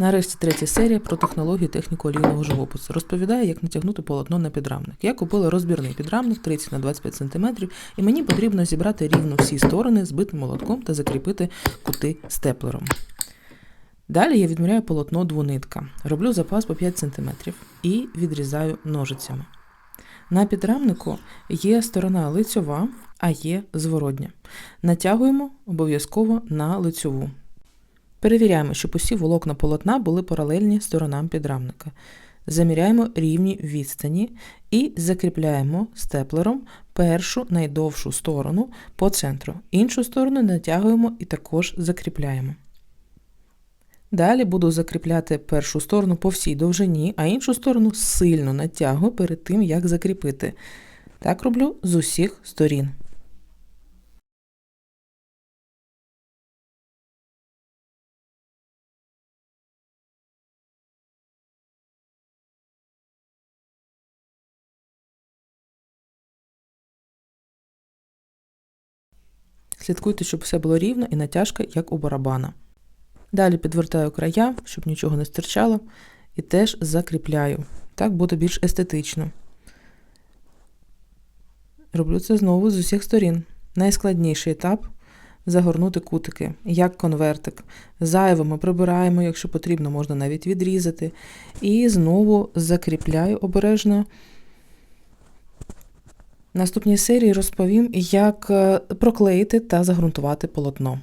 Нарешті третя серія про технологію техніку олійного живопису. Розповідає, як натягнути полотно на підрамник. Я купила розбірний підрамник 30 на 25 см, і мені потрібно зібрати рівно всі сторони збитим молотком та закріпити кути степлером. Далі я відміряю полотно двонитка, роблю запас по 5 см і відрізаю ножицями. На підрамнику є сторона лицьова, а є зворотня. Натягуємо обов'язково на лицьову. Перевіряємо, щоб усі волокна полотна були паралельні сторонам підрамника. Заміряємо рівні відстані і закріпляємо степлером першу найдовшу сторону по центру. Іншу сторону натягуємо і також закріпляємо. Далі буду закріпляти першу сторону по всій довжині, а іншу сторону сильно натягую перед тим, як закріпити. Так роблю з усіх сторін. Слідкуйте, щоб все було рівно і натяжка, як у барабана. Далі підвертаю края, щоб нічого не стирчало, і теж закріпляю. Так буде більш естетично. Роблю це знову з усіх сторін. Найскладніший етап загорнути кутики, як конвертик. Зайве ми прибираємо, якщо потрібно, можна навіть відрізати. І знову закріпляю обережно. Наступній серії розповім, як е, проклеїти та загрунтувати полотно.